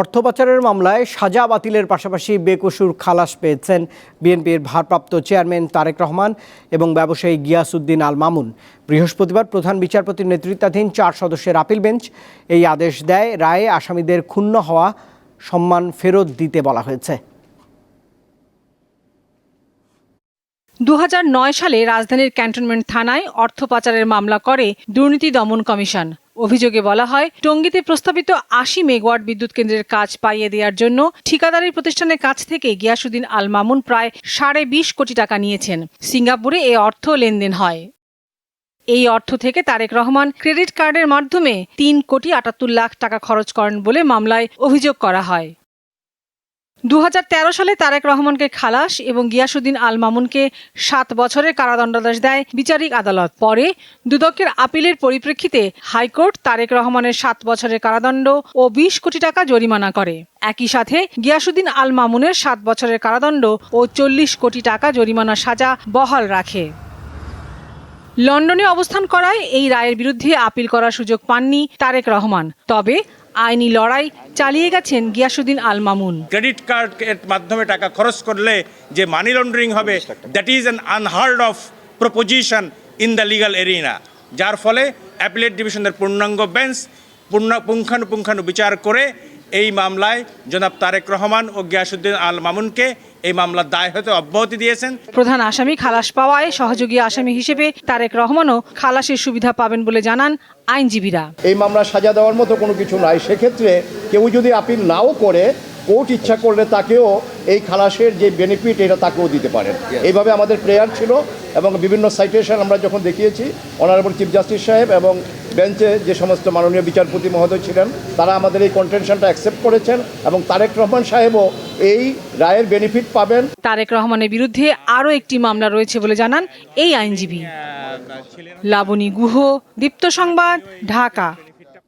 অর্থ পাচারের মামলায় সাজা বাতিলের পাশাপাশি বেকসুর খালাস পেয়েছেন বিএনপির ভারপ্রাপ্ত চেয়ারম্যান তারেক রহমান এবং ব্যবসায়ী গিয়াসউদ্দিন আল মামুন। বৃহস্পতিবার প্রধান বিচারপতির নেতৃত্বাধীন চার সদস্যের আপিল বেঞ্চ এই আদেশ দেয় রায়ে আসামিদের ক্ষুণ্ণ হওয়া সম্মান ফেরত দিতে বলা হয়েছে। দু হাজার নয় সালে রাজধানীর ক্যান্টনমেন্ট থানায় অর্থ পাচারের মামলা করে দুর্নীতি দমন কমিশন। অভিযোগে বলা হয়, টঙ্গীতে প্রস্তাবিত আশি মেগাওয়াট বিদ্যুৎ কেন্দ্রের কাজ পাইয়ে দেওয়ার জন্য ঠিকাদারি প্রতিষ্ঠানের কাছ থেকে গিয়াসুদ্দিন আল মামুন প্রায় সাড়ে বিশ কোটি টাকা নিয়েছেন। সিঙ্গাপুরে এ অর্থ লেনদেন হয়। এই অর্থ থেকে তারেক রহমান ক্রেডিট কার্ডের মাধ্যমে তিন কোটি আটাত্তর লাখ টাকা খরচ করেন বলে মামলায় অভিযোগ করা হয়। দু হাজার তেরো সালে তারেক রহমানকে খালাস এবং গিয়াসুদ্দিন আল মামুনকে সাত বছরের কারাদণ্ডাদেশ দেয় বিচারিক আদালত। পরে দুদকের আপিলের পরিপ্রেক্ষিতে হাইকোর্ট তারেক রহমানের সাত বছরের কারাদণ্ড ও বিশ কোটি টাকা জরিমানা করে। একই সাথে গিয়াসুদ্দিন আল মামুনের সাত বছরের কারাদণ্ড ও চল্লিশ কোটি টাকা জরিমানা সাজা বহাল রাখে। লন্ডনে অবস্থান করায় এই রায়ের বিরুদ্ধে আপিল করার সুযোগ পাননি তারেক রহমান। তবে আইনি লড়াই চালিয়ে গেছেন গিয়াসুদ্দিন আল মামুন। ক্রেডিট কার্ড এর মাধ্যমে টাকা খরচ করলে যে মানি লন্ডারিং হবে that is an unheard of proposition in the legal arena যার ফলে অ্যাপিলেট ডিভিশনের পূর্ণাঙ্গ বেঞ্চ পূর্ণ পুঙ্খানুপুঙ্খানু বিচার করে এই মামলায় জনাব তারেক রহমান ও গিয়াসুদ্দিন আল মামুনকে এই মামলার দায় হতে অব্যাহতি দিয়েছেন। প্রধান আসামি খালাস পাওয়ায় সহযোগী আসামি হিসেবে তারেক রহমানও খালাসের সুবিধা পাবেন বলে জানান আইনজীবীরা। এই মামলা সাজা দেওয়ার মতো কোনো কিছু নাই। সেক্ষেত্রে কেউ যদি আপিল নাও করে কোর্ট ইচ্ছা করলে তাকেও এই খালাসের যে বেনিফিট এটা তাকেও দিতে পারেন। এইভাবে আমাদের প্রেয়ার ছিল এবং বিভিন্ন সাইটেশন আমরা যখন দেখিয়েছি অনারেবল চিফ জাস্টিস সাহেব এবং বেঞ্চে যে সমস্ত মাননীয় বিচারপতি মহোদয় ছিলেন, তারা আমাদের এই কন্টেনশনটা অ্যাকসেপ্ট করেছেন এবং তারেক রহমান সাহেবও এই রায়ের বেনিফিট পাবেন। তারেক রহমানের বিরুদ্ধে আরও একটি মামলা রয়েছে বলে জানান এই আইনজীবী। লাবণী গুহ, দীপ্ত সংবাদ, ঢাকা।